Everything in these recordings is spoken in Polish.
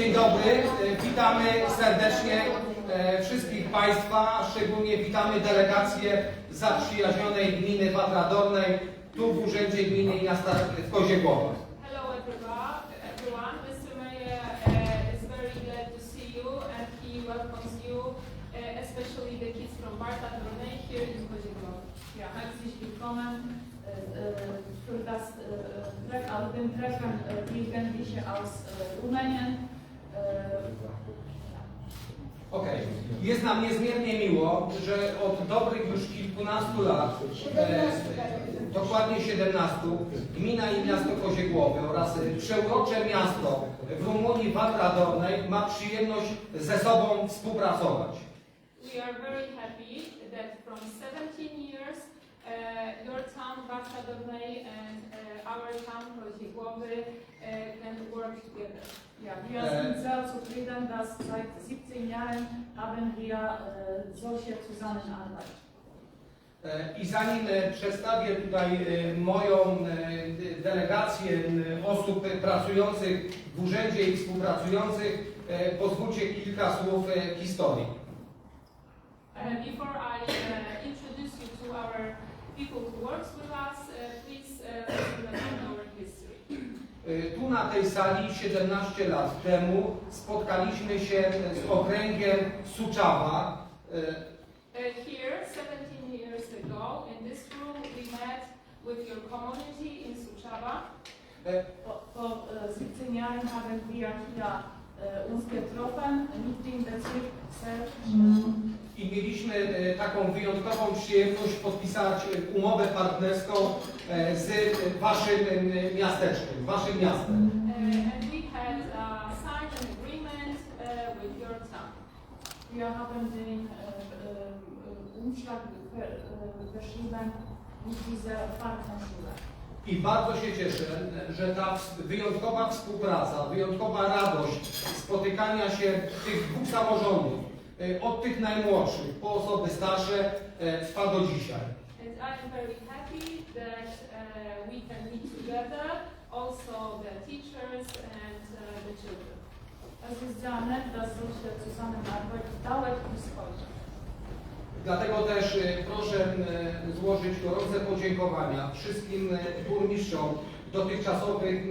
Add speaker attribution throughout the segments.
Speaker 1: Dzień dobry, e, witamy serdecznie e, wszystkich Państwa, szczególnie witamy delegację zaprzyjaźnionej gminy Watra Dolnej, tu w Urzędzie Gminy i Miasta w Koziegowie.
Speaker 2: Hello everyone. Everyone, Mr. Mayor uh, is very glad to see you and he welcomes you, especially the kids from Barta Dorney here in Koziegow.
Speaker 3: Ja, herzlich willkommen für das äh, Treff, auf dem Treffen äh, Jugendliche aus äh, Rumänien.
Speaker 1: Okej. Jest nam niezmiernie miło, że od dobrych już kilkunastu lat, e, dokładnie 17, gmina i miasto Koziegłowy oraz przeurocze miasto w Rumunii Watra Dolnej ma przyjemność ze sobą współpracować.
Speaker 2: We are very happy that from 17 years uh, your town Barta Dorney and uh, our town Koziegowy uh, can work together.
Speaker 3: ja, wir sind sehr zufrieden, dass seit 17 Jahren haben wir äh, solche Zusammenarbeit.
Speaker 1: E, I zanim e, przedstawię tutaj e, moją e, delegację e, osób pracujących w urzędzie i współpracujących, e, pozwólcie kilka słów e, historii.
Speaker 2: Before I uh, introduce you to our people who works with us, uh, please uh, our history.
Speaker 1: E, Tu na tej sali 17 lat temu spotkaliśmy się z okręgiem Suczawa. E,
Speaker 2: Uh, here, 17 years ago, in this room, we met with your community in
Speaker 1: e,
Speaker 3: äh, 17 Jahren haben wir hier Selch.
Speaker 1: I mieliśmy e, taką wyjątkową przyjemność podpisać e, umowę partnerską e, z e, waszym e, miasteczkiem, waszym miastem.
Speaker 3: Wir haben den äh, Umschlag ver, verschrieben mit dieser Partnerschule.
Speaker 1: I bardzo się cieszę, że ta wyjątkowa współpraca, wyjątkowa radość spotykania się tych dwóch samorządów, e, od tych najmłodszych po osoby starsze, e, trwa do dzisiaj.
Speaker 2: And I am very happy that uh, we can meet together, also the teachers and uh, the children.
Speaker 3: Sehr nett, dass solche Zusammenarbeit dauert bis.
Speaker 1: Dlatego też e, proszę złożyć gorące podziękowania wszystkim e, burmistrzom dotychczasowych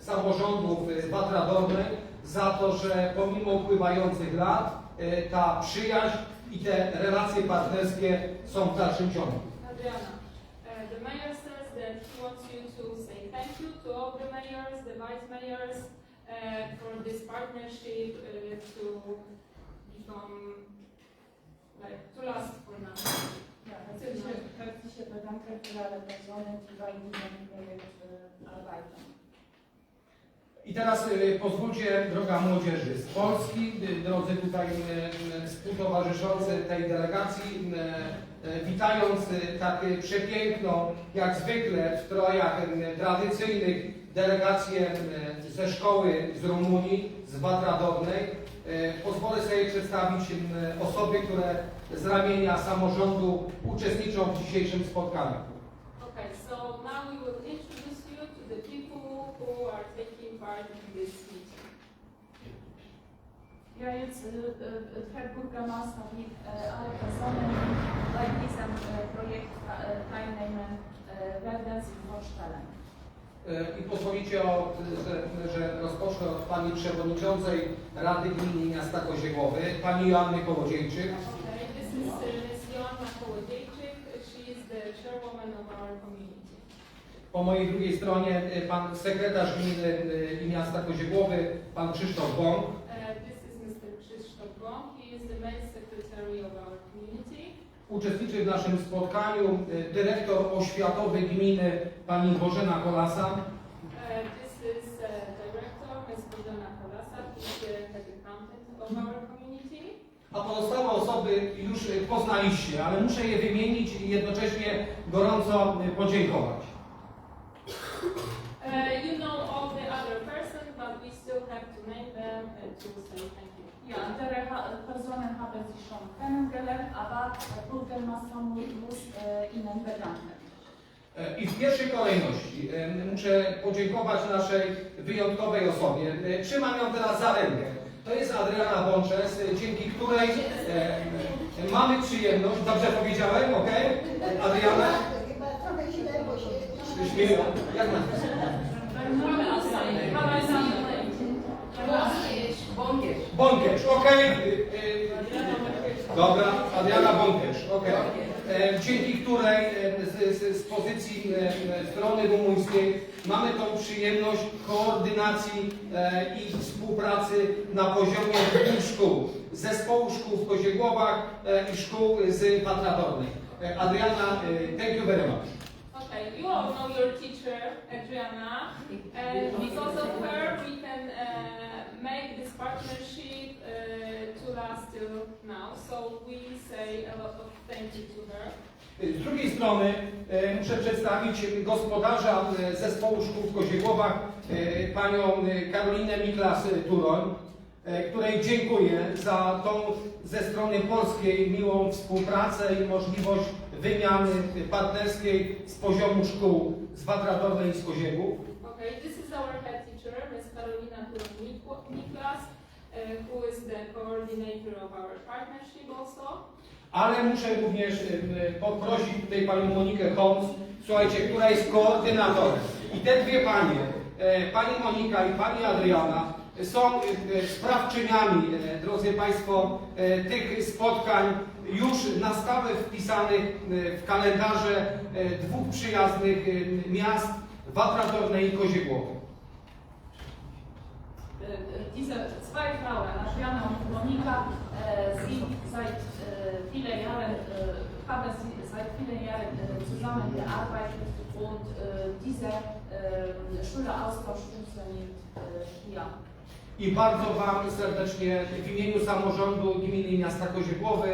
Speaker 1: samorządów e, Watra Dolnej za to, że pomimo upływających lat ta przyjaźń i te relacje partnerskie są w dalszym ciągu.
Speaker 2: Adriana, uh, the mayor says that he wants to say thank you to all the mayors, the vice mayors, uh, for this partnership uh, to become
Speaker 3: Personen, die bei diesem Projekt äh, arbeiten.
Speaker 1: I teraz e, pozwólcie, droga młodzieży z Polski, e, drodzy tutaj e, e, współtowarzyszący tej delegacji, e, e, witając e, tak e, przepiękną, jak zwykle w strojach e, tradycyjnych delegację e, ze szkoły z Rumunii, z e, pozwolę sobie przedstawić e, osoby, które z ramienia samorządu uczestniczą w dzisiejszym spotkaniu.
Speaker 2: Okay, so now we will introduce you to the people who are taking part in this meeting.
Speaker 3: Ja, jetzt äh, Herr Bürgermeister äh, alle Personen, die bei diesem Projekt teilnehmen, werden Sie vorstellen.
Speaker 1: E, I pozwolicie, o, że, że rozpocznę od Pani Przewodniczącej Rady Gminy Miasta Koziegowy, Pani Joanny Kołodziejczyk. Po mojej drugiej stronie e, Pan Sekretarz Gminy e, i Miasta Koziegłowy, Pan Krzysztof Bąk.
Speaker 2: Uh, this is Mr. Krzysztof Bąk. He is the main secretary of our community.
Speaker 1: Uczestniczy w naszym spotkaniu e, dyrektor oświatowy gminy Pani Bożena Kolasa.
Speaker 2: Our community.
Speaker 1: A pozostałe osoby już e, poznaliście, ale muszę je wymienić i jednocześnie gorąco e, podziękować.
Speaker 2: Uh, you know all the other but we still have to name them to say thank you.
Speaker 3: Ja, andere Personen haben Sie schon kennengelernt, aber Bürgermeister mu- muss äh, Ihnen bedanken.
Speaker 1: E, I w pierwszej kolejności e, muszę podziękować naszej wyjątkowej osobie. E, Trzymam ją teraz za rękę. To jest Adriana Bączes, e, dzięki której e, e, mamy przyjemność, dobrze powiedziałem, ok? Adriana?
Speaker 4: Chyba trochę źle, bo się...
Speaker 1: Jak na Bąkierz, okej. Dobra, Adriana Bąkierz, okej. E, Dzięki której e, z, z, z pozycji e, strony rumuńskiej mamy tą przyjemność koordynacji e, i współpracy na poziomie dwóch szkół. Zespołu szkół w Koziegłowach e, i szkół z Patratornej. E, Adriana, e, thank you very much.
Speaker 2: Okay, you all know your teacher, Adriana, and because of her, we can uh, partnership uh, to last till now. So we say a lot of thank you to her.
Speaker 1: Z drugiej strony e, muszę przedstawić gospodarza e, zespołu szkół w Koziegłowach, panią Karolinę Miklas-Turoń, której dziękuję za tą ze strony polskiej miłą współpracę i możliwość wymiany partnerskiej z poziomu szkół z Wadradornej i z Koziegłów.
Speaker 2: Okay, this is our head teacher, Ms. Karolina uh, who is the coordinator of our partnership also.
Speaker 1: Ale muszę również e, poprosić tutaj panią Monikę Holmes, słuchajcie, która jest koordynatorem. I te dwie panie, e, pani Monika i pani Adriana, są e, sprawczyniami, e, drodzy Państwo, e, tych spotkań już na stałe wpisanych w kalendarze dwóch przyjaznych miast, Watra i Koziegłowy.
Speaker 3: Äh, Diese zwei Frauen, Monika, seit vielen Jahren, zusammengearbeitet und Schüleraustausch funktioniert hier.
Speaker 1: I bardzo Wam serdecznie w imieniu samorządu gminy i miasta Koziegłowy,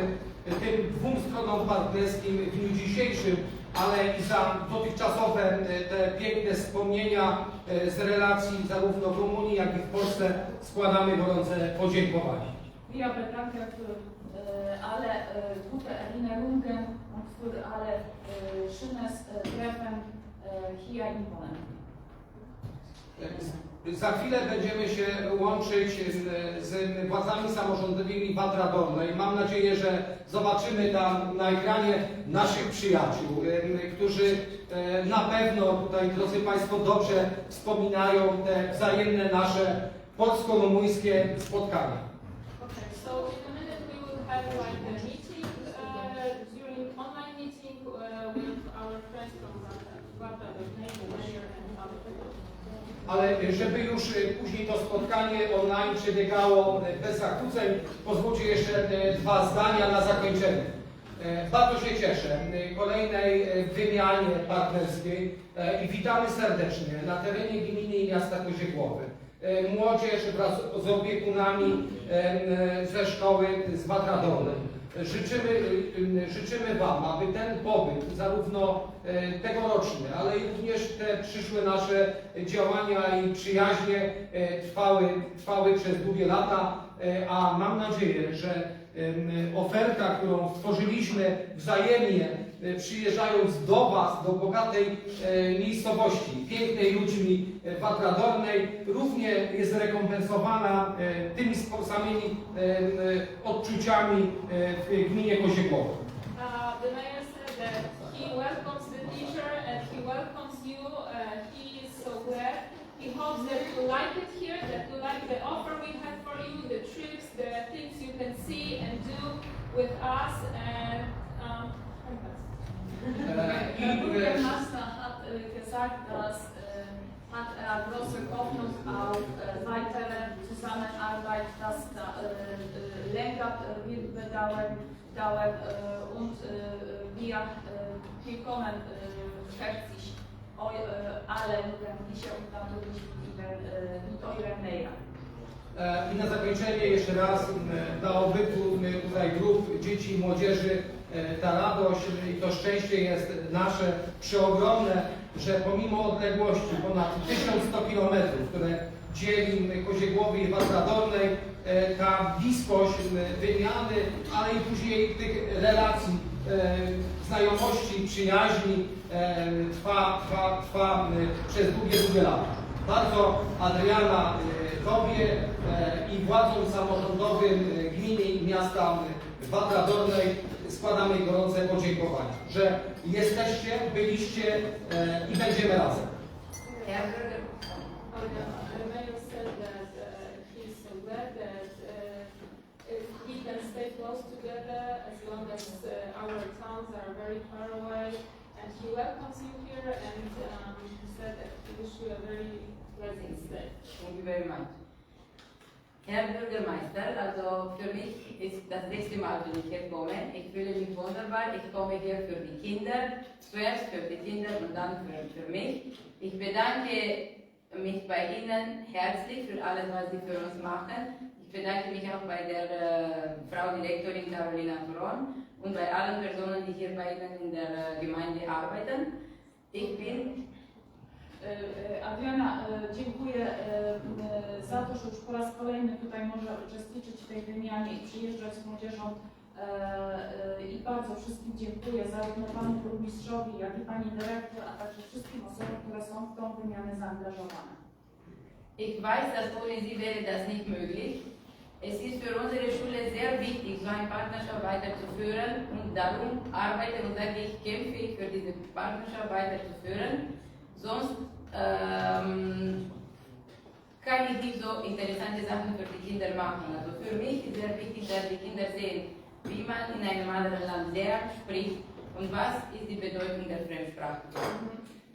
Speaker 1: tym dwóm stronom partnerskim w dniu dzisiejszym, ale i za dotychczasowe e, te piękne wspomnienia z relacji zarówno w Rumunii, jak i w Polsce składamy gorące podziękowania.
Speaker 3: Wir bedanken für alle gute Erinnerungen und für alle schönes äh, Treffen äh, hier in Polen.
Speaker 1: Za chwilę będziemy się łączyć z, z władzami samorządowymi Wadra Dolnej. Mam nadzieję, że zobaczymy tam na ekranie naszych przyjaciół, którzy e, na pewno tutaj, drodzy Państwo, dobrze wspominają te wzajemne nasze polsko-rumuńskie spotkania. Ale żeby już e, później to spotkanie online przebiegało e, bez zakłóceń, pozwólcie jeszcze e, dwa zdania na zakończenie. Bardzo się cieszę kolejnej wymianie partnerskiej i witamy serdecznie na terenie gminy i miasta Koziegłowy. E, Młodzież wraz z opiekunami ze szkoły z Watra Dolnej. Życzymy, y, y, życzymy Wam, aby ten pobyt, zarówno e, tegoroczny, ale i również te przyszłe nasze działania i przyjaźnie e, trwały, trwały przez długie lata, e, a mam nadzieję, że oferta, którą stworzyliśmy wzajemnie, przyjeżdżając do Was, do bogatej e, miejscowości, pięknej ludźmi e, Watradornej, równie jest rekompensowana e, tymi samymi e, odczuciami e, w gminie Koziegłowo.
Speaker 2: Uh, the mayor said that he welcomes the teacher and he welcomes you. Uh, he is so glad. He hopes that you like it here, that you like the offer we have for you, the trips, the things you can see and do with us. And um,
Speaker 1: E, e,
Speaker 3: Bürgermeister hat äh, gesagt, dass äh, hat er große Hoffnung auf äh, weitere Zusammenarbeit, dass da, äh, äh, länger äh, wird bedauern, dauern äh, und äh, wir äh, willkommen äh, herzlich eu, äh, alle Jugendliche und natürlich mit.
Speaker 1: E, I na zakończenie jeszcze raz dla obydwu tutaj grup dzieci i młodzieży e, ta radość i to szczęście jest nasze przeogromne, że pomimo odległości ponad 1100 km, które dzieli Koziegłowy i Watra Dolnej, e, ta bliskość wymiany, ale i później tych relacji e, znajomości, przyjaźni e, trwa, trwa, trwa e, przez długie, długie lata. Bardzo Adriana e, Tobie e, i władzom samorządowym e, gminy i miasta e, Watra Dolnej składamy gorące podziękowania, że jesteście, byliście e, i będziemy razem.
Speaker 5: Thank you very much. Herr Bürgermeister, also für mich ist das nächste Mal, wenn ich hier komme. Ich fühle mich wunderbar. Ich komme hier für die Kinder, zuerst für die Kinder und dann für, für mich. Ich bedanke mich bei Ihnen herzlich für alles, was Sie für uns machen. Ich bedanke mich auch bei der äh, Frau Direktorin Carolina Fron und bei allen Personen, die hier bei Ihnen in der äh, Gemeinde arbeiten. Ich bin
Speaker 3: E, e, Adriana, e, dziękuję e, za to, że już po raz kolejny tutaj może uczestniczyć w tej wymianie i przyjeżdżać z młodzieżą. E, e, I bardzo wszystkim dziękuję, zarówno panu burmistrzowi, jak i pani dyrektor, a także wszystkim osobom, które są w tą wymianę zaangażowane.
Speaker 5: Ich weiß, dass ohne Sie wäre das nicht möglich. Es ist für unsere Schule sehr wichtig, so eine Partnerschaft weiterzuführen und darum arbeite und sage ich, kämpfe ich für diese Partnerschaft weiterzuführen. Sonst ähm, kann ich so interessante Sachen für die Kinder machen. Also für mich ist sehr wichtig, dass die Kinder sehen, wie man in einem anderen Land lernt, spricht und was ist die Bedeutung der Fremdsprache.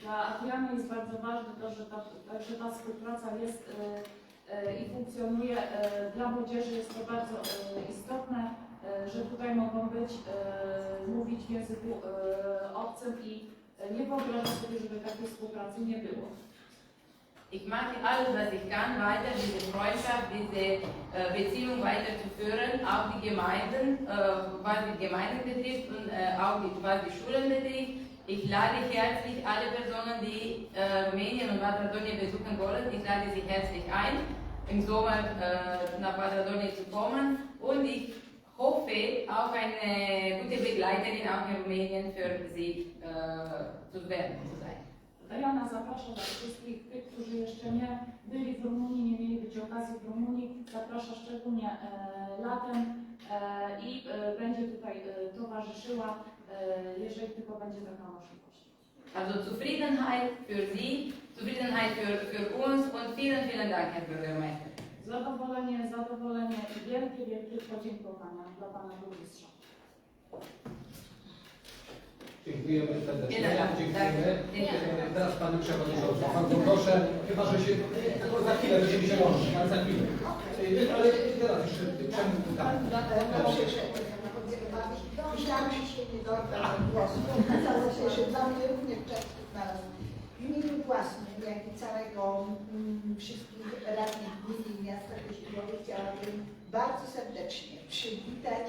Speaker 3: Dla Adriany jest bardzo ważne to, że ta, że ta współpraca jest e, e, i funkcjonuje. E, dla młodzieży jest to bardzo e, istotne, e, że tutaj mogą być, e, mówić w języku e, obcym i e, nie wyobrażam sobie, żeby takiej współpracy nie było.
Speaker 5: Ich mache alles, was ich kann, weiter diese Freundschaft, diese äh, Beziehung weiterzuführen, auch die Gemeinden, äh, was die Gemeinden betrifft und äh, auch die, was die Schulen betrifft. Ich lade herzlich alle Personen, die Rumänien und Macedonia besuchen wollen, ich lade sie herzlich ein, im Sommer nach Macedonia zu kommen und ich hoffe, auch eine gute Begleiterin auch in Rumänien für sie zu werden.
Speaker 3: Diana zaprasza was wszystkich tych, którzy jeszcze nie byli w Rumunii, nie mieli być okazji w Rumunii. Zaprasza szczególnie e, latem e, i e, będzie tutaj towarzyszyła, jeżeli tylko będzie taka możliwość.
Speaker 5: Also Zufriedenheit für Sie, Zufriedenheit für, für uns und vielen, vielen Dank, Herr Bürgermeister.
Speaker 3: Zadowolenie, zadowolenie i wielkie, wielkie podziękowania dla Pana Burmistrza.
Speaker 1: Dziękujemy serdecznie.
Speaker 5: Lat,
Speaker 1: Dziękujemy.
Speaker 5: tak. Dziękuję.
Speaker 1: E, Teraz Pani Przewodnicząca. Bardzo proszę, chyba że się tylko za chwilę będziemy się łączyć, ale za chwilę. E, Ale teraz jeszcze czemu tak?
Speaker 4: Dobrze, że myślałam, że się nie dodam głosu. Okazało się, że dla mnie również czas znalazł. W imieniu własnym, jak i całego mm, wszystkich radnych gminy i miasta Kościołowy chciałabym bardzo serdecznie przywitać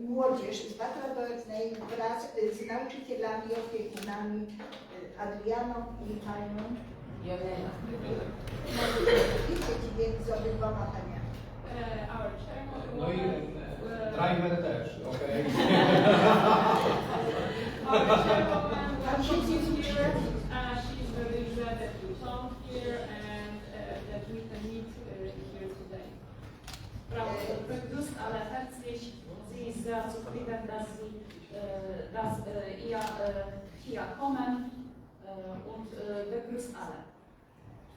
Speaker 4: młodzież z Batra Dolnej wraz y, z nauczycielami, opiekunami y, Adrianą i Panią.
Speaker 5: Jonela.
Speaker 4: Widzicie dźwięk z obydwoma paniami.
Speaker 1: No i e, driver też, okej.
Speaker 2: Our chairwoman,
Speaker 4: nie
Speaker 2: here, uh, she's very glad that you come here and uh, that we can meet uh, here today.
Speaker 3: Frau sehr zufrieden, dass, sie, dass ihr hier kommen und begrüßt alle.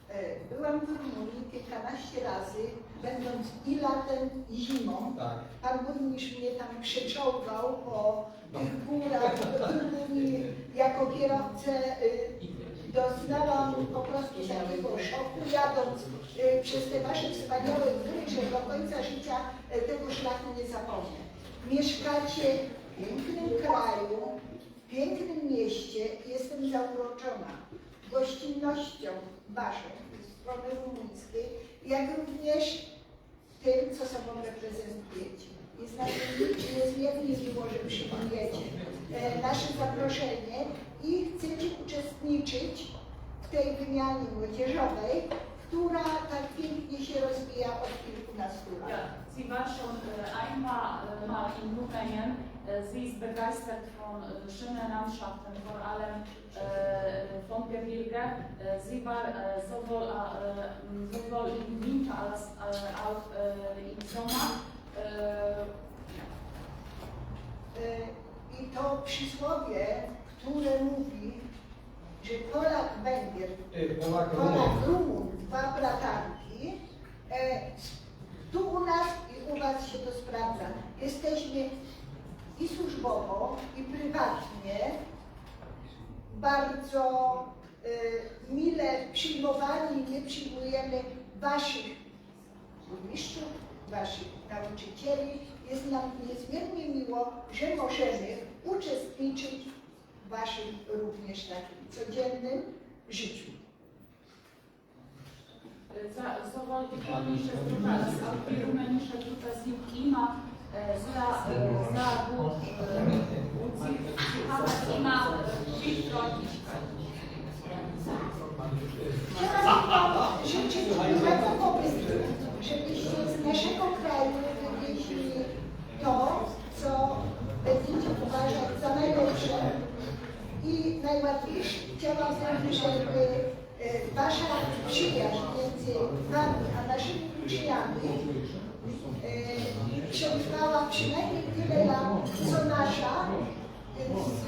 Speaker 4: E, Byłam w Rumunii kilkanaście razy, będąc i latem, i zimą.
Speaker 1: Tak.
Speaker 4: Pan burmistrz mnie tam przeczołgał po tych górach w Rumunii jako kierowcę. y, Doznałam po prostu takiego szoku, jadąc y, przez te wasze wspaniałe góry, że do końca życia y, tego szlaku nie zapomnę. Mieszkacie w pięknym kraju, w pięknym mieście. Jestem zauroczona gościnnością waszą ze strony rumuńskiej, jak również tym, co sobą reprezentujecie. Jest nam niezmiernie miło, że przyjmujecie e, nasze zaproszenie i chcecie uczestniczyć w tej wymianie młodzieżowej, która tak pięknie się rozwija od kilkunastu lat.
Speaker 3: Ja, Sie war schon äh, ein paar äh, Mal in Rumänien Äh, Sie ist begeistert von äh, schönen Landschaften, vor allem äh, von Gebirge. Äh, sie war äh, sowohl, äh, sowohl im Winter als äh, auch äh, im Sommer. Äh,
Speaker 4: I to przysłowie, które mówi, że Polak Węgier,
Speaker 1: Polak
Speaker 4: Rumun, dwa bratanki, e, tu u nas i u was się to sprawdza. Jesteśmy i służbowo, i prywatnie bardzo y, mile przyjmowani. My przyjmujemy waszych burmistrzów, waszych nauczycieli. Jest nam niezmiernie miło, że możemy uczestniczyć w waszym również takim codziennym życiu.
Speaker 3: Za, sowohl die polnische Gruppe als auch die rumänische Gruppe sind immer äh, sehr, äh, sehr gut äh, und sie, sie haben immer äh, viel Freundlichkeit.
Speaker 4: Chciałabym Wam życzyć miłego pobytu, żebyście z naszego kraju wywieźli to, co będziecie uważać za najlepsze i najłatwiejsze. Chciałabym, żeby e, Wasza przyjaźń między Wami a naszymi uczniami e, przetrwała przynajmniej tyle lat, co nasza e, z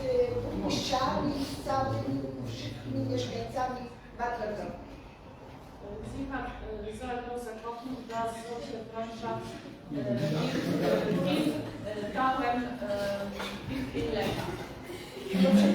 Speaker 4: burmistrzami, z całymi wszystkimi mieszkańcami Waterloo.
Speaker 3: Sie hat äh, sehr große Hoffnung, dass solche Freundschaft äh, wird, wird äh, dauern äh, viel, viel länger.
Speaker 4: Dobrze,